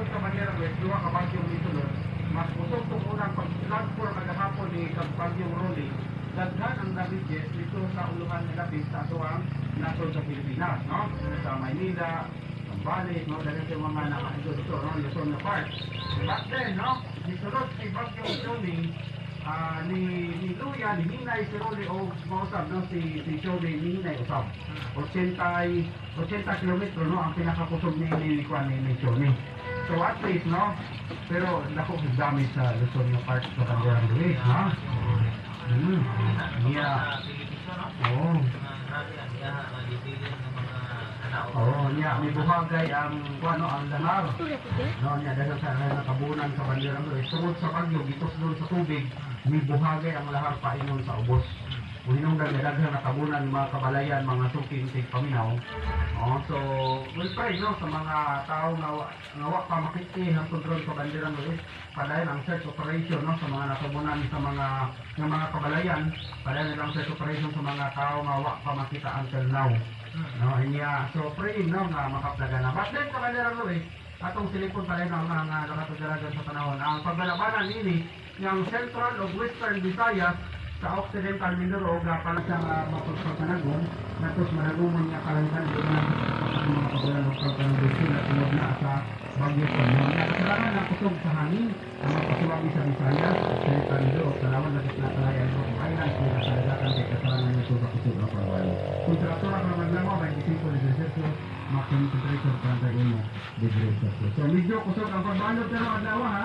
panahon sa Manila West, duha ka bagyong misulod, mas usog tong unang pag-flag for kagahapon ni kag bagyong Rolly, daghan ang nabigit dito sa uluhan ng labis sa atuang nasod sa Pilipinas, no? Sa Maynila, Zambales, no? Dahil sa mga nakaito dito, no? Luzon na part. Back then, no? Misulod si bagyong Johnny, ah ni ni Luya, ni Hinay, si Rolly, o mausap, no? Si, si Johnny, ni Hinay, usap. 80, 80 kilometro, no? Ang pinakakusog ni ni Kwan ni, ni Johnny. So at least, no? Pero dako damage sa Luzon na part sa Canberang Luis, no? Hmm. Yeah. Oo. Oo, niya, may buhagay ang ano ang lahar. No, niya dahil sa nakabunan sa bandirang Luis. Tungod sa bagyo, gitos doon sa tubig, may buhagay ang lahar painon sa ubos. Kung hinungdan niya daghan nakabunan mga kabalayan, mga suking sig paminaw. Oh, so, we'll pray no, sa mga tao nga nga wa pa makiti ng kontrol sa bandirang Luis. Padayon ang search operation no, sa mga nakabunan sa mga ng mga kabalayan. Padayon ang search operation sa mga tao nga wa pa makita until now. No, niya. So, pray no, nga makaplaga na. But then, kabalera Luis, atong silipon pa rin ang mga nakatugalagan sa panahon. Ang paglalabanan nini, yung Central o Western Visayas, sa Occidental Mindoro, gapala sa uh, mapagpapanagon, natos managumon niya na sa mga pagulan ng pagpapanagon sila tunod na sa bagyo sa mga nakasalaman ng kusog sa hangin, ang mapasuwagi sa Visayas, Occidental Mindoro, salaman na sa kalayan ng Islands, may nakalagatan kay kasalanan nito sa kusog ng pagpapanagon. Temperatura ng maglangaw, 25 degrees Celsius, maximum temperature 31 degrees Celsius. So medyo kusog ang pagbalot pero adlaw ha,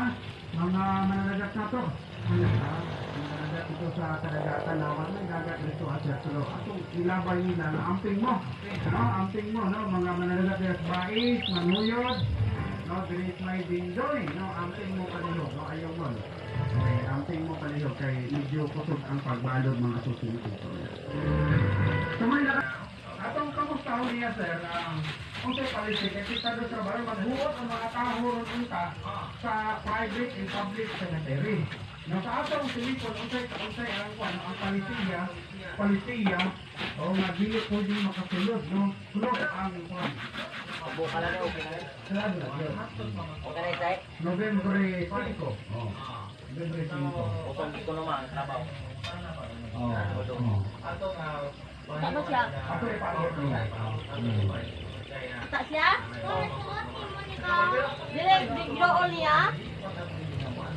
mga mananagat na to. Ano ha? Mananagat ito sa kadagatan na wala dagat dito at sa tulo. Atong ilabay nila na amping mo. No, amping mo no, mga mananagat sa bais, manuyod, no, dinis may dindoy, no, amping mo palihog, no, ayaw mo. Okay, amping mo palihog kay medyo kusog ang pagbalot mga susunod ito. So may naka... Atong kamusta ho niya sir na kung sa policy, kaya kita doon sa trabaho, maghuot ang mga tao ron sa private and public cemetery. No, sa atong silipon, unsay unsay ang kwan, ang palisiya, palisiya, o nga dili po di makasulod, no? Sulod ang kwan. Buka lang okay na. Sarado na yun. Okay na itay. November 5. Oh. November 5. Kung gusto naman, trabaho. Oh. Oh. Tapos siya. Ay pagod niya. Hmm. Ata siya? Dili, bigdoon niya? Minsan nila.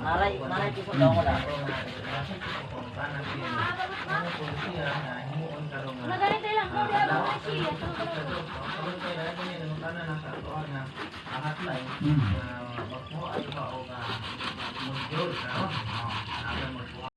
Maray, maray po daw ko lang. Magaling tayo lang. Magaling tayo lang.